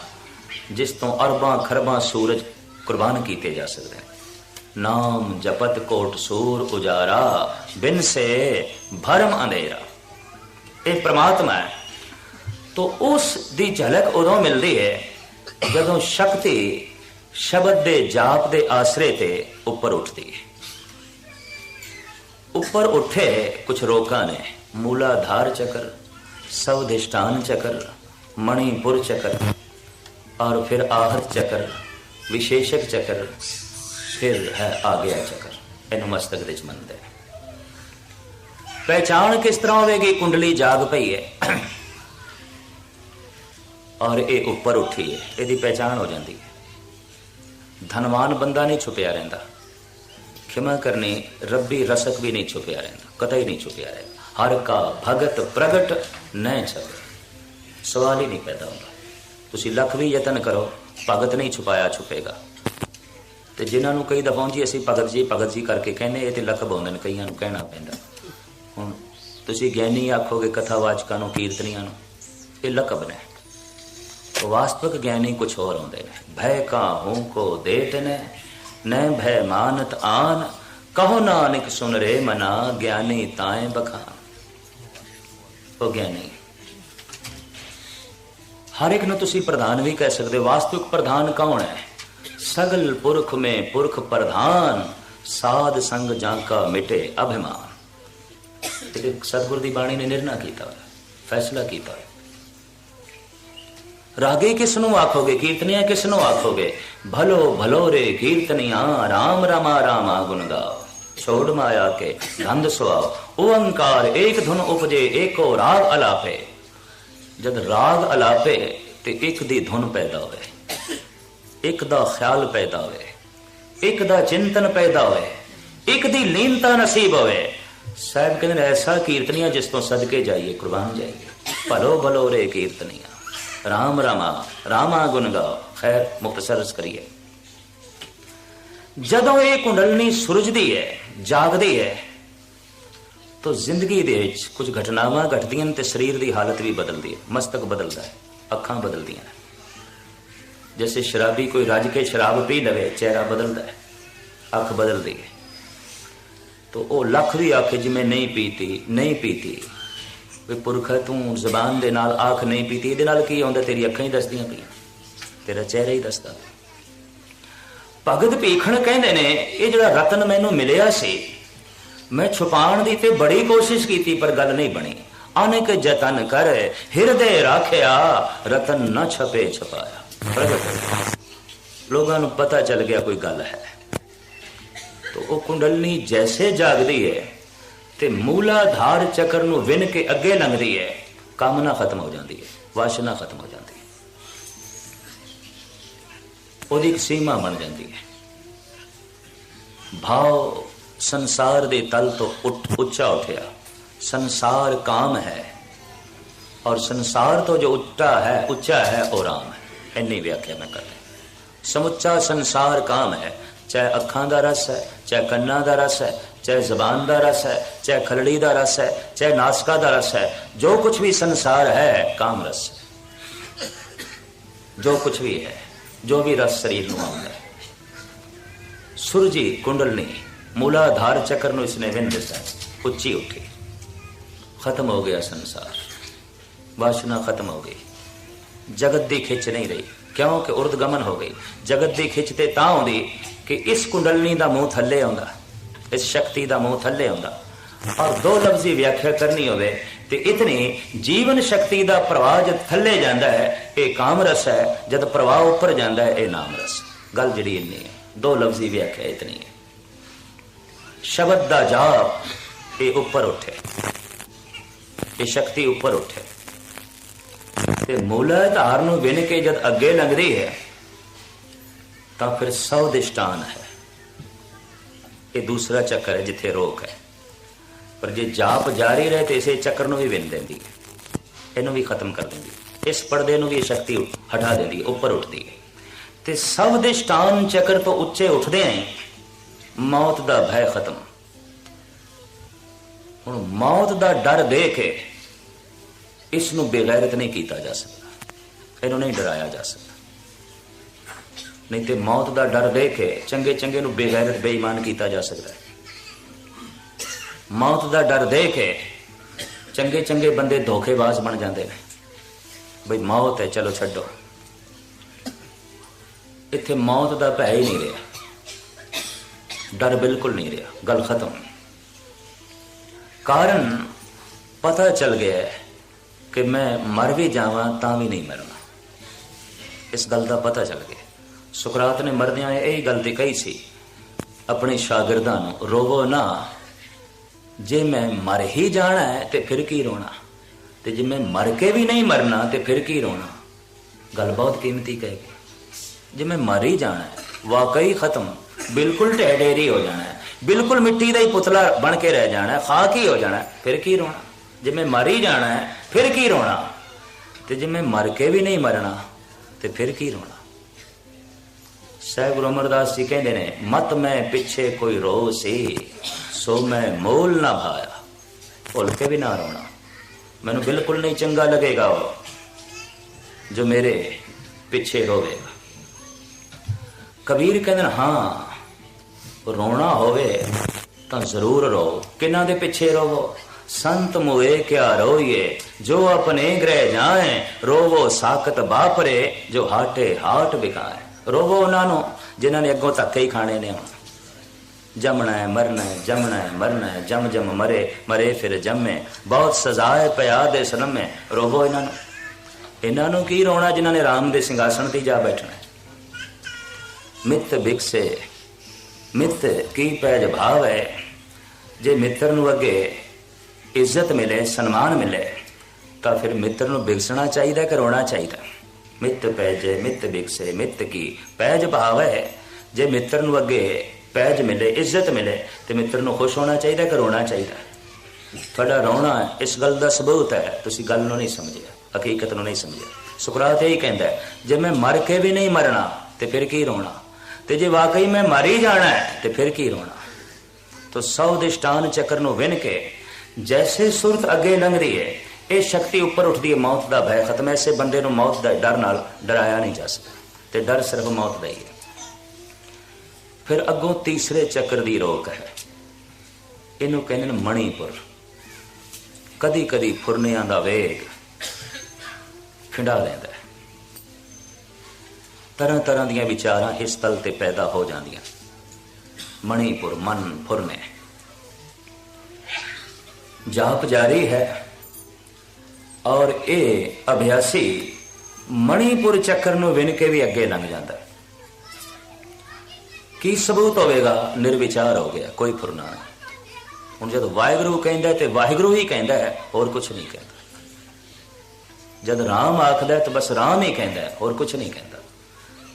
ਜਿਸ ਤੋਂ ਅਰਬਾਂ ਖਰਬਾਂ ਸੂਰਜ ਕੁਰਬਾਨ ਕੀਤੇ ਜਾ ਸਕਦੇ ਨੇ। ਨਾਮ ਜਪਤ ਕੋਟ ਸੂਰ ਉਜਾਰਾ, ਬਿਨ ਸੇ ਭਰਮ ਅੰਧੇਰਾ। ਇਹ ਪ੍ਰਮਾਤਮਾ ਹੈ। ਤੋ ਉਸ ਦੀ ਝਲਕ ਉਦੋਂ ਮਿਲਦੀ ਹੈ ਜਦੋਂ ਸ਼ਕਤੀ ਸ਼ਬਦ ਦੇ ਜਾਪ ਦੇ ਆਸਰੇ ਤੇ ਉੱਪਰ ਉੱਠਦੀ ਹੈ ਉੱਪਰ ਉੱਠੇ ਕੁਝ ਰੋਕਾਂ ਨੇ ਮੂਲਾਧਾਰ ਚੱਕਰ ਸਵਦਿਸ਼ਟਾਨ ਚੱਕਰ ਮਣੀਪੁਰ ਚੱਕਰ ਔਰ ਫਿਰ ਆਹਰ ਚੱਕਰ ਵਿਸ਼ੇਸ਼ਕ ਚੱਕਰ ਫਿਰ ਹੈ ਆਗਿਆ ਚੱਕਰ ਇਹਨੂੰ ਮਸਤਕ ਵਿੱਚ ਮੰਨਦੇ ਪਹਿਚਾਣ ਕਿਸ ਤਰ੍ਹਾਂ ਹੋਵੇਗੀ ਕੁੰਡਲੀ ਜਾਗ ਪਈ ਹੈ ਔਰ ਇਹ ਉੱਪਰ ਉੱਠੀ ਹੈ ਇਹਦੀ ਪਹਿਚਾਣ ਹੋ ਜਾਂਦੀ ਹੈ ਧਨਵਾਨ ਬੰਦਾ ਨਹੀਂ ਛੁਪਿਆ ਰਹਿੰਦਾ। ਖਿਮਾ ਕਰਨੀ ਰੱਬੀ ਰਸਕ ਵੀ ਨਹੀਂ ਛੁਪਿਆ ਰਹਿੰਦਾ, ਕਤਈ ਨਹੀਂ ਛੁਪਿਆ ਰਹਿੰਦਾ। ਹਰ ਕਾ ਭਗਤ ਪ੍ਰਗਟ ਨਹੀਂ ਛਪ ਸਵਾਲ ਹੀ ਨਹੀਂ ਪੈਦਾ ਹੁੰਦਾ। ਤੁਸੀਂ ਲੱਖ ਵੀ ਯਤਨ ਕਰੋ, ਭਗਤ ਨਹੀਂ ਛੁਪਾਇਆ ਛੁਪੇਗਾ। ਤੇ ਜਿਨ੍ਹਾਂ ਨੂੰ ਕਈ ਦਫਾ ਜੀ, ਅਸੀਂ ਭਗਤ ਜੀ ਭਗਤ ਜੀ ਕਰਕੇ ਕਹਿੰਦੇ, ਇਹ ਤੇ ਲੱਖ ਆਉਂਦੇ ਨੇ ਕਈਆਂ ਨੂੰ ਕਹਿਣਾ ਪੈਂਦਾ। ਹੁਣ ਤੁਸੀਂ ਗਿਆਨੀ ਆਖੋਗੇ ਕਥਾਵਾਚਕਾਂ ਨੂੰ, ਕੀਰਤਨੀਆਂ ਨੂੰ, ਇਹ ਲਕਬ ਨੇ। ਵਾਸਤਵਿਕ ਗਿਆਨੀ ਕੁਝ ਹੋਰ ਹੁੰਦੇ ਨੇ ਭੈ ਕਾਹੂ ਕੋ ਦੇਤ ਨੇ ਨੈ ਭੈ ਮਾਨਤ ਆਨ ਕਹੋ ਨਾਨਕ ਸੁਨ ਰੇ ਮਨਾ ਗਿਆਨੀ ਤਾਏ ਬਖਾਨ ਉਹ ਗਿਆਨੀ ਹਰ ਇੱਕ ਨੂੰ ਤੁਸੀਂ ਪ੍ਰਧਾਨ ਵੀ ਕਹਿ ਸਕਦੇ ਹੋ। ਵਾਸਤਵਿਕ ਪ੍ਰਧਾਨ ਕੌਣ ਹੈ ਸਗਲ ਪੁਰਖ ਮੇ ਪੁਰਖ ਪ੍ਰਧਾਨ ਸਾਧ ਸੰਗ ਜਾਂਕਾ ਮਿਟੇ ਅਭਿਮਾਨ ਇਹ ਸਤਿਗੁਰ ਦੀ ਬਾਣੀ ਨੇ ਨਿਰਣਾ ਕੀਤਾ ਫੈਸਲਾ ਕੀਤਾ ਰਾਗੇ ਕਿਸ ਨੂੰ ਆਖੋਗੇ? ਕੀਰਤਨੀਆਂ ਕਿਸ ਨੂੰ ਆਖੋਗੇ? ਭਲੋ ਭਲੋ ਰੇ ਕੀਰਤਨੀਆਂ, ਰਾਮ ਰਾਮਾ ਰਾਮਾ ਗੁਣ ਗਾਓ। ਛੋੜ ਮਾਇਆ ਕੇ ਗੰਧ ਸੁਆਓ। ਓੰਕਾਰ ਏਕ ਧੁਨ ਉਪਜੇ, ਏਕੋ ਰਾਗ ਅਲਾਪੇ। ਜਦ ਰਾਗ ਅਲਾਪੇ, ਤੇ ਇੱਕ ਦੀ ਧੁਨ ਪੈਦਾ ਹੋਵੇ ਇੱਕ ਦਾ ਖਿਆਲ ਪੈਦਾ ਹੋਵੇ ਇੱਕ ਦਾ ਚਿੰਤਨ ਪੈਦਾ ਹੋਵੇ ਇੱਕ ਦੀ ਲੀਨਤਾ ਨਸੀਬ ਹੋਵੇ। ਸਾਹਿਬ ਕਹਿੰਦੇ ਨੇ, ਐਸਾ ਕੀਰਤਨੀਆਂ ਜਿਸ ਤੋਂ ਸਦਕੇ ਜਾਈਏ, ਕੁਰਬਾਨ ਜਾਈਏ। ਭਲੋ ਭਲੋ ਰੇ ਕੀਰਤਨੀਆਂ। ਰਾਮ ਰਾਮਾ ਰਾਮਾ ਗੁਣ ਗਾਓ ਖੈਰ ਮੁਕਤਸਰ ਕਰੀਏ ਜਦੋਂ ਇਹ ਕੁੰਡਲਨੀ ਸੁਰਜਦੀ ਹੈ ਜਾਗਦੀ ਹੈ ਤਾਂ ਜ਼ਿੰਦਗੀ ਦੇ ਵਿੱਚ ਕੁਝ ਘਟਨਾਵਾਂ ਘਟਦੀਆਂ ਨੇ ਤੇ ਸਰੀਰ ਦੀ ਹਾਲਤ ਵੀ ਬਦਲਦੀ ਹੈ ਮਸਤਕ ਬਦਲਦਾ ਹੈ ਅੱਖਾਂ ਬਦਲਦੀਆਂ ਨੇ ਜਿਵੇਂ ਸ਼ਰਾਬੀ ਕੋਈ ਰੱਜ ਕੇ ਸ਼ਰਾਬ ਪੀ ਲਵੇ ਚਿਹਰਾ ਬਦਲਦਾ ਹੈ ਅੱਖ ਬਦਲਦੀ ਹੈ ਤੋ ਉਹ ਲੱਖ ਵੀ ਆਖੇ ਜਿਵੇਂ ਨਹੀਂ ਪੀਤੀ ਨਹੀਂ ਪੀਤੀ ਵੀ ਪੁਰਖ ਤੂੰ ਜ਼ਬਾਨ ਦੇ ਨਾਲ ਆਖ ਨਹੀਂ ਪੀਤੀ, ਇਹਦੇ ਨਾਲ ਕੀ ਆਉਂਦਾ? ਤੇਰੀ ਅੱਖਾਂ ਹੀ ਦੱਸਦੀਆਂ ਪਈਆਂ। ਤੇਰਾ ਚਿਹਰਾ ਹੀ ਦੱਸਦਾ ਭਗਤ ਭੀਖਣ ਕਹਿੰਦੇ ਨੇ, ਇਹ ਜਿਹੜਾ ਰਤਨ ਮੈਨੂੰ ਮਿਲਿਆ ਸੀ, ਮੈਂ ਛੁਪਾਉਣ ਦੀ ਤੇ ਬੜੀ ਕੋਸ਼ਿਸ਼ ਕੀਤੀ, ਪਰ ਗੱਲ ਨਹੀਂ ਬਣੀ। ਅਨੇਕ ਯਤਨ ਕਰ, ਹਿਰਦੇ ਰੱਖਿਆ, ਰਤਨ ਨਾ ਛਪੇ ਛਪਾਇਆ। ਪ੍ਰਗਟ ਲੋਕਾਂ ਨੂੰ ਪਤਾ ਚੱਲ ਗਿਆ ਕੋਈ ਗੱਲ ਹੈ। ਤੋ ਉਹ ਕੁੰਡਲਨੀ ਜੈਸੇ ਜਾਗਦੀ ਹੈ ਤੇ ਮੂਲਾਧਾਰ ਚੱਕਰ ਨੂੰ ਵਿਨ ਕੇ ਅੱਗੇ ਲੰਘਦੀ ਹੈ। ਕਾਮਨਾ ਖਤਮ ਹੋ ਜਾਂਦੀ ਹੈ, ਵਾਸ਼ਨਾ ਖਤਮ ਹੋ ਜਾਂਦੀ ਹੈ। ਉਹਦੀ ਇੱਕ ਸੀਮਾ ਬਣ ਜਾਂਦੀ ਹੈ। ਭਾਵ ਸੰਸਾਰ ਦੇ ਤਲ ਤੋਂ ਉੱਠ ਉੱਚਾ ਉਠਿਆ। ਸੰਸਾਰ ਕਾਮ ਹੈ ਔਰ ਸੰਸਾਰ ਤੋਂ ਜੋ ਉੱਚਾ ਹੈ ਉੱਚਾ ਹੈ, ਉਹ ਰਾਮ ਹੈ। ਇੰਨੀ ਵਿਆਖਿਆ ਮੈਂ ਕਰ ਰਿਹਾ ਸਮੁੱਚਾ ਸੰਸਾਰ ਕਾਮ ਹੈ। ਚਾਹੇ ਅੱਖਾਂ ਦਾ ਰਸ ਹੈ, ਚਾਹੇ ਕੰਨਾਂ ਦਾ ਰਸ ਹੈ ਚਾਹੇ ਜ਼ਬਾਨ ਦਾ ਰਸ ਹੈ, ਚਾਹੇ ਖਲੜੀ ਦਾ ਰਸ ਹੈ, ਚਾਹੇ ਨਾਸਕਾ ਦਾ ਰਸ ਹੈ, ਜੋ ਕੁਝ ਵੀ ਸੰਸਾਰ ਹੈ, ਕਾਮ ਰਸ ਜੋ ਕੁਝ ਵੀ ਹੈ, ਜੋ ਵੀ ਰਸ ਸਰੀਰ ਨੂੰ ਆਉਂਦਾ ਹੈ। ਸੁਰਜੀ ਕੁੰਡਲਨੀ, ਮੂਲਾਧਾਰ ਚੱਕਰ ਨੂੰ ਇਸਨੇ ਵਿੰਨ ਦਿੱਤਾ। ਉੱਚੀ ਉੱਠੀ। ਖਤਮ ਹੋ ਗਿਆ ਸੰਸਾਰ। ਵਾਸ਼ਨਾ ਖਤਮ ਹੋ ਗਈ। ਜਗਤ ਦੀ ਖਿੱਚ ਨਹੀਂ ਰਹੀ। ਕਿਉਂਕਿ ਉਰਦਗਮਨ ਹੋ ਗਈ। ਜਗਤ ਦੀ ਖਿੱਚ ਤੇ ਤਾਂ ਆਉਂਦੀ ਕਿ ਇਸ ਕੁੰਡਲਨੀ ਦਾ ਮੂੰਹ ਥੱਲੇ ਆਉਂਦਾ। ਇਸ ਸ਼ਕਤੀ ਦਾ ਮੂੰਹ ਥੱਲੇ ਆਉਂਦਾ। ਔਰ ਦੋ ਲਫ਼ਜ਼ੀ ਵਿਆਖਿਆ ਕਰਨੀ ਹੋਵੇ ਤੇ ਇਤਨੀ ਜੀਵਨ ਸ਼ਕਤੀ ਦਾ ਪ੍ਰਵਾਹ ਜਦ ਥੱਲੇ ਜਾਂਦਾ ਹੈ, ਇਹ ਕਾਮ ਰਸ ਹੈ, ਜਦ ਪ੍ਰਵਾਹ ਉੱਪਰ ਜਾਂਦਾ ਹੈ, ਇਹ ਨਾਮ ਰਸ ਗੱਲ ਜਿਹੜੀ ਇੰਨੀ ਹੈ, ਦੋ ਲਫ਼ਜ਼ੀ ਵਿਆਖਿਆ ਇਤਨੀ ਹੈ। ਸ਼ਬਦ ਦਾ ਜਾਪ, ਇਹ ਉੱਪਰ ਉੱਠੇ। ਇਹ ਸ਼ਕਤੀ ਉੱਪਰ ਉੱਠੇ। ਤੇ ਮੂਲਾਧਾਰ ਨੂੰ ਵਿਨ ਕੇ ਜਦ ਅੱਗੇ ਲੰਘਦੀ ਹੈ, ਤਾਂ ਫਿਰ ਸੌ ਦਿਸ਼ਟਾਨ ਹੈ। ਇਹ ਦੂਸਰਾ ਚੱਕਰ ਹੈ ਜਿੱਥੇ ਰੋਕ ਹੈ। ਪਰ ਜੇ ਜਾਪ ਜਾਰੀ ਰਹੇ ਤੇ ਇਸੇ ਚੱਕਰ ਨੂੰ ਵੀ ਵਿਨ ਦਿੰਦੀ ਹੈ। ਇਹਨੂੰ ਵੀ ਖਤਮ ਕਰ ਦਿੰਦੀ ਹੈ। ਇਸ ਪਰਦੇ ਨੂੰ ਵੀ ਸ਼ਕਤੀ ਹਟਾ ਦਿੰਦੀ ਉੱਪਰ ਉੱਠਦੀ ਹੈ। ਤੇ ਸਭ ਦਿਸ਼ਟਾਨ ਚੱਕਰ ਤੋਂ ਉੱਚੇ ਉੱਠਦੇ ਆਂ ਮੌਤ ਦਾ ਭੈ ਖਤਮ। ਹੁਣ ਮੌਤ ਦਾ ਡਰ ਦੇ ਕੇ ਇਸ ਨੂੰ ਬੇਗੈਰਤ ਨਹੀਂ ਕੀਤਾ ਜਾ ਸਕਦਾ। ਇਹਨੂੰ ਨਹੀਂ ਡਰਾਇਆ ਜਾ ਸਕਦਾ। ਨਹੀਂ ਤੇ ਮੌਤ ਦਾ ਡਰ ਦੇ ਕੇ ਚੰਗੇ ਚੰਗੇ ਨੂੰ ਬੇਗੈਰਤ, ਬੇਈਮਾਨ ਕੀਤਾ ਜਾ ਸਕਦਾ ਹੈ। ਮੌਤ ਦਾ ਡਰ ਦੇ ਕੇ ਚੰਗੇ ਚੰਗੇ ਬੰਦੇ ਧੋਖੇਬਾਜ਼ ਬਣ ਜਾਂਦੇ ਨੇ। ਬਈ ਮੌਤ ਹੈ, ਚਲੋ ਛੱਡੋ। ਇੱਥੇ ਮੌਤ ਦਾ ਭੈ ਹੀ ਨਹੀਂ ਰਿਹਾ। ਡਰ ਬਿਲਕੁਲ ਨਹੀਂ ਰਿਹਾ। ਗੱਲ ਖਤਮ। ਕਾਰਨ ਪਤਾ ਚੱਲ ਗਿਆ ਕਿ ਮੈਂ ਮਰ ਵੀ ਜਾਵਾਂ ਤਾਂ ਵੀ ਨਹੀਂ ਮਰਨਾ। ਇਸ ਗੱਲ ਦਾ ਪਤਾ ਚੱਲ ਗਿਆ। ਸੁਕਰਾਤ ਨੇ ਮਰਦਿਆਂ ਇਹ ਗੱਲ ਤੇ ਕਹੀ ਸੀ, ਆਪਣੇ ਸ਼ਾਗਿਰਦਾਂ ਨੂੰ ਰੋਵੋ ਨਾ। ਜੇ ਮੈਂ ਮਰ ਹੀ ਜਾਣਾ ਹੈ ਤੇ ਫਿਰ ਕੀ ਰੋਣਾ? ਤੇ ਜੇ ਮੈਂ ਮਰ ਕੇ ਵੀ ਨਹੀਂ ਮਰਨਾ ਤੇ ਫਿਰ ਕੀ ਰੋਣਾ? ਗੱਲ ਬਹੁਤ ਕੀਮਤੀ ਕਹੇਗੀ ਜੇ ਮੈਂ ਮਰ ਹੀ ਜਾਣਾ ਹੈ, ਵਾਕਈ ਖਤਮ, ਬਿਲਕੁਲ ਢਹਿ ਹੋ ਜਾਣਾ ਹੈ, ਬਿਲਕੁਲ ਮਿੱਟੀ ਦਾ ਹੀ ਪੁਤਲਾ ਬਣ ਕੇ ਰਹਿ ਜਾਣਾ ਹੈ, ਖਾਕ ਹੀ ਹੋ ਜਾਣਾ ਫਿਰ ਕੀ ਰੋਣਾ? ਜੇ ਮੈਂ ਮਰ ਹੀ ਜਾਣਾ ਹੈ, ਫਿਰ ਕੀ ਰੋਣਾ? ਤੇ ਜੇ ਮੈਂ ਮਰ ਕੇ ਵੀ ਨਹੀਂ ਮਰਨਾ, ਤੇ ਫਿਰ ਕੀ ਰੋਣਾ? ਸਹਿਬ ਗੁਰੂ ਅਮਰਦਾਸ ਜੀ ਕਹਿੰਦੇ ਨੇ, ਮਤ ਮੈਂ ਪਿੱਛੇ ਕੋਈ ਰੋ ਸੀ, ਸੋ ਮੈਂ ਮੋਲ ਨਾ ਭਾਇਆ, ਭੁੱਲ ਕੇ ਵੀ ਨਾ ਰੋਣਾ। ਮੈਨੂੰ ਬਿਲਕੁਲ ਨਹੀਂ ਚੰਗਾ ਲੱਗੇਗਾ ਉਹ, ਜੋ ਮੇਰੇ ਪਿੱਛੇ ਰੋਵੇਗਾ। ਕਬੀਰ ਕਹਿੰਦੇ ਨੇ, ਹਾਂ, ਰੋਣਾ ਹੋਵੇ ਤਾਂ ਜ਼ਰੂਰ ਰੋ। ਕਿਨਾਂ ਦੇ ਪਿੱਛੇ ਰੋਵੋ? ਸੰਤ ਮੋਏ ਕਿਆ ਰੋਈਏ, ਜੋ ਆਪਣੇ ਗ੍ਰਹਿ ਜਾਏ, ਰੋਵੋ ਸਾਖਤ ਬਾਪਰੇ ਜੋ ਹਾਟੇ ਹਾਟ ਵਿਕਾਏ ਰੋਵੋ ਉਹਨਾਂ ਨੂੰ, ਜਿਨ੍ਹਾਂ ਨੇ ਅੱਗੋਂ ਧੱਕੇ ਹੀ ਖਾਣੇ ਨੇ। ਹੁਣ ਜਮਣਾ ਹੈ, ਮਰਨਾ ਹੈ, ਜਮਣਾ ਹੈ, ਮਰਨਾ ਹੈ, ਜਮ ਜਮ ਮਰੇ ਮਰੇ ਫਿਰ ਜੰਮੇ। ਬਹੁਤ ਸਜ਼ਾ ਹੈ, ਪਿਆ ਦੇ ਸਨਮੇ ਰੋਵੋ ਇਹਨਾਂ ਨੂੰ। ਇਹਨਾਂ ਨੂੰ ਕੀ ਰੋਣਾ ਜਿਨ੍ਹਾਂ ਨੇ ਰਾਮ ਦੇ ਸਿੰਘਾਸਣ ਤੇ ਜਾ ਬੈਠਣਾ ਮਿੱਤ ਬਿਕਸੇ ਮਿੱਤ ਕੀ ਪੈਜ ਭਾਵ? ਹੈ ਜੇ ਮਿੱਤਰ ਨੂੰ ਅੱਗੇ ਇੱਜ਼ਤ ਮਿਲੇ, ਸਨਮਾਨ ਮਿਲੇ, ਤਾਂ ਫਿਰ ਮਿੱਤਰ ਨੂੰ ਬਿਕਸਣਾ ਚਾਹੀਦਾ ਕਿ ਰੋਣਾ ਚਾਹੀਦਾ ਮਿੱਤ ਪੈਜੇ ਮਿੱਤ ਵਿਕਸੇ ਮਿੱਤ ਕੀ? ਪੈਜ ਭਾਵ ਹੈ, ਜੇ ਮਿੱਤਰ ਨੂੰ ਅੱਗੇ ਪੈਜ ਮਿਲੇ, ਇੱਜ਼ਤ ਮਿਲੇ, ਤੇ ਮਿੱਤਰ ਨੂੰ ਖੁਸ਼ ਹੋਣਾ ਚਾਹੀਦਾ ਕਿ ਰੋਣਾ ਚਾਹੀਦਾ? ਤੁਹਾਡਾ ਰੋਣਾ ਇਸ ਗੱਲ ਦਾ ਸਬੂਤ ਹੈ, ਤੁਸੀਂ ਗੱਲ ਨੂੰ ਨਹੀਂ ਸਮਝਿਆ, ਹਕੀਕਤ ਨੂੰ ਨਹੀਂ ਸਮਝਿਆ। ਸੁਕਰਾਤ ਇਹ ਕਹਿੰਦਾ ਜੇ ਮੈਂ ਮਰ ਕੇ ਵੀ ਨਹੀਂ ਮਰਨਾ, ਤੇ ਫਿਰ ਕੀ ਰੋਣਾ? ਤੇ ਜੇ ਵਾਕਈ ਮੈਂ ਮਰ ਹੀ ਜਾਣਾ ਹੈ, ਤੇ ਫਿਰ ਕੀ ਰੋਣਾ? ਤੋ ਸੌ ਦਿਸ਼ਟਾਨ ਚੱਕਰ ਨੂੰ ਵਿਨ ਕੇ, ਜੈਸੇ ਸੁਰਤ ਅੱਗੇ ਲੰਘਦੀ ਹੈ ਇਹ ਸ਼ਕਤੀ ਉੱਪਰ ਉੱਠਦੀ ਹੈ ਮੌਤ ਦਾ ਭੈ ਖਤਮ ਇਸੇ ਬੰਦੇ ਨੂੰ ਮੌਤ ਦਾ ਡਰ ਨਾਲ ਡਰਾਇਆ ਨਹੀਂ ਜਾ ਸਕਦਾ। ਤੇ ਡਰ ਸਿਰਫ ਮੌਤ ਦਾ ਹੀ ਹੈ। ਫਿਰ ਅੱਗੋਂ ਤੀਸਰੇ ਚੱਕਰ ਦੀ ਰੋਕ ਹੈ। ਇਹਨੂੰ ਕਹਿੰਦੇ ਨੇ ਮਣੀਪੁਰ। ਕਦੀ ਕਦੀ ਫੁਰਨਿਆਂ ਦਾ ਵੇਗ ਖਿੰਡਾ ਲੈਂਦਾ ਤਰ੍ਹਾਂ ਤਰ੍ਹਾਂ ਦੀਆਂ ਵਿਚਾਰਾਂ ਇਸ ਤਲ ਤੇ ਪੈਦਾ ਹੋ ਜਾਂਦੀਆਂ। ਮਣੀਪੁਰ ਮਨ ਫੁਰਨੇ। ਜਾਪ ਜਾਰੀ ਹੈ। ਔਰ ਇਹ ਅਭਿਆਸੀ ਮਣੀਪੁਰ ਚੱਕਰ ਨੂੰ ਵਿਨ ਕੇ ਵੀ ਅੱਗੇ ਲੰਘ ਜਾਂਦਾ ਹੈ। ਕੀ ਸਬੂਤ ਹੋਵੇਗਾ? ਨਿਰਵਿਚਾਰ ਹੋ ਗਿਆ, ਕੋਈ ਫੁਰਨਾ ਨਹੀਂ। ਹੁਣ ਜਦ ਵਾਹਿਗੁਰੂ ਕਹਿੰਦਾ ਤੇ ਵਾਹਿਗੁਰੂ ਹੀ ਕਹਿੰਦਾ ਹੈ, ਹੋਰ ਕੁਝ ਨਹੀਂ ਕਹਿੰਦਾ। ਜਦ ਰਾਮ ਆਖਦਾ ਤਾਂ ਬਸ ਰਾਮ ਹੀ ਕਹਿੰਦਾ ਹੈ, ਹੋਰ ਕੁਝ ਨਹੀਂ ਕਹਿੰਦਾ।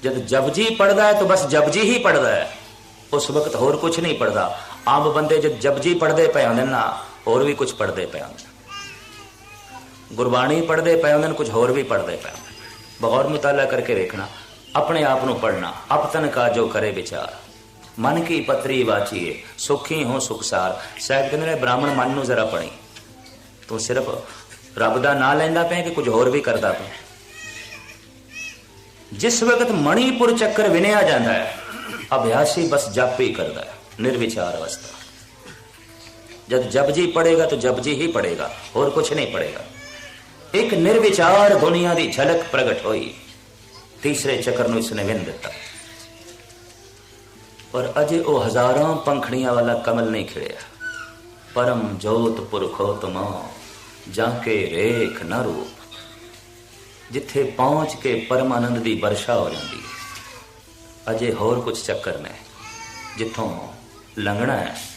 ਜਦ ਜਪਜੀ ਪੜਦਾ ਹੈ ਤਾਂ ਬਸ ਜਪਜੀ ਹੀ ਪੜਦਾ ਹੈ। ਉਸ ਵਕਤ ਹੋਰ ਕੁਝ ਨਹੀਂ ਪੜਦਾ ਆਮ ਬੰਦੇ ਜਦ ਜਪਜੀ ਪੜਦੇ ਪਏ ਹੁੰਦੇ ਨਾ ਹੋਰ ਵੀ ਕੁਝ ਪੜਦੇ ਪਏ ਹੁੰਦੇ ਗੁਰਬਾਣੀ ਪੜ੍ਹਦੇ ਪਏ ਹੁੰਦੇ ਨੇ ਕੁਝ ਹੋਰ ਵੀ ਪੜ੍ਹਦੇ ਪਏ। ਹੁੰਦੇ ਨੇ। ਬਗੌਰ ਮੁਤਾਲਾ ਕਰਕੇ ਵੇਖਣਾ, ਆਪਣੇ ਆਪ ਨੂੰ ਪੜਨਾ ਅਪਤਨ ਕਾ ਜੋ ਕਰੇ ਵਿਚਾਰ। ਮਨ ਕੀ ਪਤਰੀ ਵਾਚੀਏ, ਸੁਖੀ ਹੋ ਸੁਖਸਾਰ ਸਾਹਿਬ ਕਹਿੰਦੇ ਨੇ, ਬ੍ਰਾਹਮਣ ਮਨ ਨੂੰ ਜ਼ਰਾ ਪੜੀ ਤੂੰ ਸਿਰਫ ਰੱਬ ਦਾ ਨਾਂ ਲੈਂਦਾ ਪਿਆ ਕਿ ਕੁਝ ਹੋਰ ਵੀ ਕਰਦਾ ਪਿਆ? ਜਿਸ ਵਕਤ ਮਣੀਪੁਰ ਚੱਕਰ ਵਿਨਿਆ ਜਾਂਦਾ ਹੈ, ਅਭਿਆਸੀ ਬਸ ਜਪ ਹੀ ਕਰਦਾ ਹੈ, ਨਿਰਵਿਚਾਰ ਅਵਸਥਾ। ਜਦ ਜਪਜੀ ਪੜੇਗਾ ਤਾਂ ਜਪਜੀ ਹੀ ਪੜੇਗਾ ਹੋਰ ਕੁਝ ਨਹੀਂ ਪੜੇਗਾ ਇੱਕ ਨਿਰਵਿਚਾਰ ਦੁਨੀਆ ਦੀ ਝਲਕ ਪ੍ਰਗਟ ਹੋਈ। ਤੀਸਰੇ ਚੱਕਰ ਨੂੰ ਇਸਨੇ ਵਿੰਨ ਦਿੱਤਾ। ਪਰ ਅਜੇ ਉਹ ਹਜ਼ਾਰਾਂ ਪੰਖੜੀਆਂ ਵਾਲਾ ਕਮਲ ਨਹੀਂ ਖਿੜਿਆ। ਪਰਮ ਜੋਤ ਪੁਰਖੋ ਪੁਰਖੋਤਮਾ, ਜਾਂ ਕੇ ਰੇਖ ਨਾ ਰੂਪ। ਜਿੱਥੇ ਪਹੁੰਚ ਕੇ ਪਰਮ ਆਨੰਦ ਦੀ ਵਰਸ਼ਾ ਹੋ ਜਾਂਦੀ ਹੈ। ਅਜੇ ਹੋਰ ਕੁਝ ਚੱਕਰ ਨੇ, ਜਿੱਥੋਂ ਲੰਘਣਾ ਹੈ।